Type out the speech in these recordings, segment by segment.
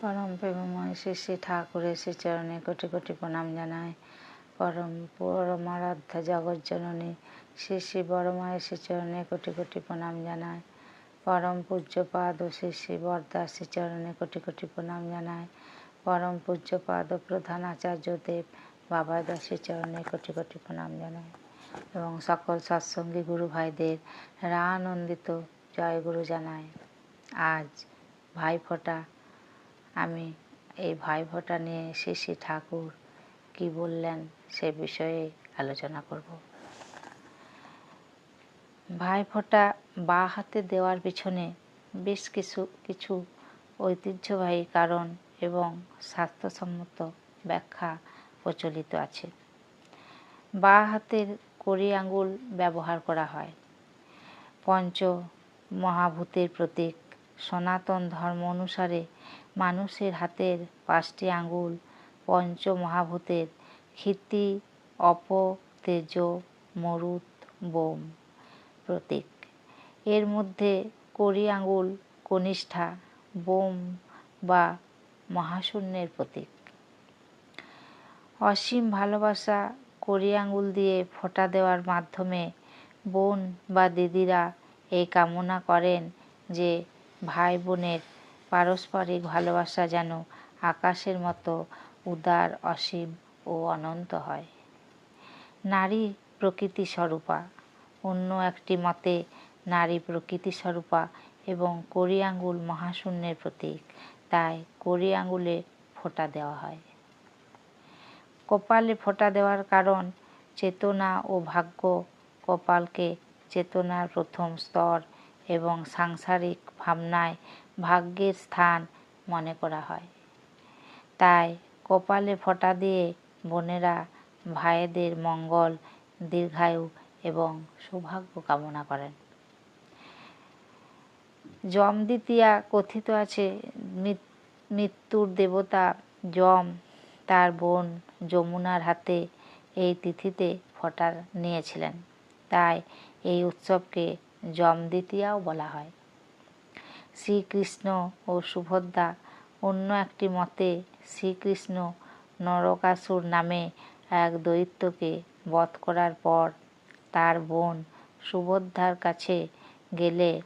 পরম প্রেমময় শ্রী শ্রী ঠাকুরের শ্রী চরণে কোটি কোটি প্রণাম জানায়। পরম পরমারাধ্যা জগজ্জননী শ্রী শ্রী বড়মায়ের শ্রী চরণে কোটি কোটি প্রণাম জানায়। পরম পূজ্যপাদ ও শ্রী শ্রী বরদাস শ্রী চরণে কোটি কোটি প্রণাম জানায়। পরম পূজ্যপাদ ও প্রধান আচার্য দেব বাবা দাসী চরণে কোটি কোটি প্রণাম জানায় এবং সকল সৎসঙ্গী গুরু ভাইদের রানন্দিত জয় গুরু জানায়। আজ ভাইফোঁটা আমি এই ভাইফোঁটা নিয়ে শ্রী ঠাকুর কি বললেন সে বিষয়ে আলোচনা করব। ভাইফোঁটা বা হাতে দেওয়ার পিছনে বেশ কিছু কিছু ঐতিহ্যবাহী কারণ এবং স্বাস্থ্যসম্মত ব্যাখ্যা প্রচলিত আছে। বা হাতের কড়ি আঙ্গুল ব্যবহার করা হয়। পঞ্চ মহাভূতের প্রতীক সনাতন ধর্ম অনুসারে মানুষের হাতের পাঁচটি আঙ্গুল পঞ্চমহাভূতের ক্ষিতি অপ তেজ মরুত বোম প্রতীক। এর মধ্যে কড়ি আঙ্গুল কনিষ্ঠা, বোম বা মহাশূন্যের প্রতীক। অসীম ভালোবাসা কড়ি আঙ্গুল দিয়ে ফোঁটা দেওয়ার মাধ্যমে বোন বা দিদিরা এই কামনা করেন যে ভাই বোনের পারস্পরিক ভালোবাসা যেন আকাশের মতো উদার, অসীম ও অনন্ত হয়। নারী প্রকৃতি স্বরূপা অন্য একটি মতে, নারী প্রকৃতি স্বরূপা এবং কড়ি আঙ্গুল মহাশূন্যের প্রতীক, তাই কড়ি আঙ্গুলে ফোঁটা দেওয়া হয়। কপালে ফোঁটা দেওয়ার কারণ চেতনা ও ভাগ্য কপালকে চেতনার প্রথম স্তর এবং সাংসারিক ভাবনায় ভাগ্যের স্থান মনে করা হয়। তাই কপালে ফোঁটা দিয়ে বোনেরা ভাইদের মঙ্গল, দীর্ঘায়ু এবং সৌভাগ্য কামনা করেন। যম দ্বিতীয়া কথিত আছে মৃত্যুর দেবতা যম তার বোন যমুনার হাতে এই তিথিতে ফোঁটা নিয়েছিলেন। তাই এই উৎসবকে যম দ্বিতীয়াও বলা হয়। শ্রীকৃষ্ণ ও সুভদ্রা অন্য একটি মতে শ্রীকৃষ্ণ নরকাসুর নামে এক দৈত্যকে বধ করার পর তার বোন সুভদ্রার কাছে গেলে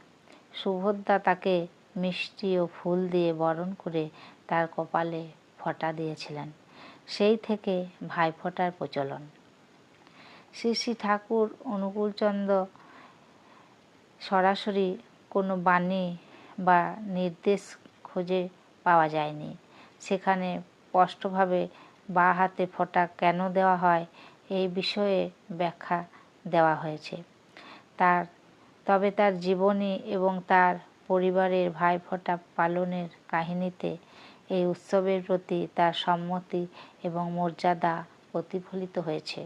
সুভদ্রা তাকে মিষ্টি ও ফুল দিয়ে বরণ করে তার কপালে ফোঁটা দিয়েছিলেন। সেই থেকে ভাইফোঁটার প্রচলন। শ্রী শ্রী ঠাকুর অনুকূলচন্দ্র সরাসরি কোনো বাণী বা নির্দেশ খুঁজে পাওয়া যায়নি। সেখানে স্পষ্টভাবে বা হাতে ফোঁটা কেন দেওয়া হয় এই বিষয়ে ব্যাখ্যা দেওয়া হয়েছে। তার, তবে তার জীবনী এবং তার পরিবারের ভাইফোঁটা পালনের কাহিনীতে এই উৎসবের প্রতি তার সম্মতি এবং মর্যাদা প্রতিফলিত হয়েছে।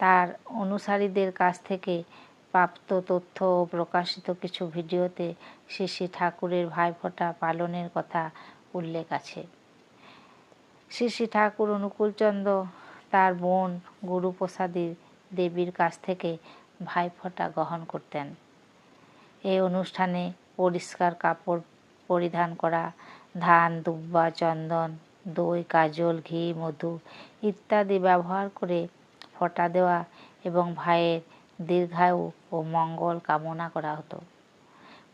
তার অনুসারীদের কাছ থেকে প্রাপ্ত তথ্য ও প্রকাশিত কিছু ভিডিওতে শ্রী শ্রী ঠাকুরের ভাইফোঁটা পালনের কথা উল্লেখ আছে। শ্রী শ্রী ঠাকুর অনুকূলচন্দ্র তার বোন গুরুপ্রসাদী দেবীর কাছ থেকে ভাইফোঁটা গ্রহণ করতেন। এই অনুষ্ঠানে পরিষ্কার কাপড় পরিধান করা, ধান, দুব্বা, চন্দন, দই, কাজল, ঘি, মধু ইত্যাদি ব্যবহার করে ফোঁটা দেওয়া এবং ভাইয়ের দীর্ঘায়ু ও মঙ্গল কামনা করা হতো।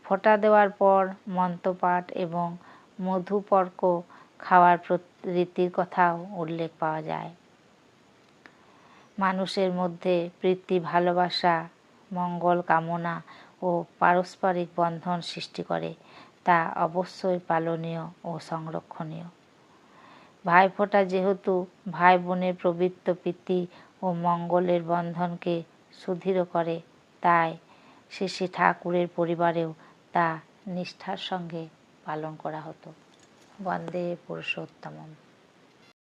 ফোঁটা দেওয়ার পর মন্ত্রপাঠ এবং মধুপর্ক খাওয়ার রীতির কথাও উল্লেখ পাওয়া যায়। মানুষের মধ্যে প্রীতি, ভালোবাসা, মঙ্গল কামনা ও পারস্পরিক বন্ধন সৃষ্টি করে, তা অবশ্যই পালনীয় ও সংরক্ষণীয়। ভাইফোঁটা যেহেতু ভাই বোনের প্রবৃত্ত প্রীতি ও মঙ্গলের বন্ধনকে সুদৃঢ় করে। তাই শ্রী ঠাকুরের পরিবারেও তা নিষ্ঠার সঙ্গে পালন করা হতো। বন্দে পুরুষোত্তমম।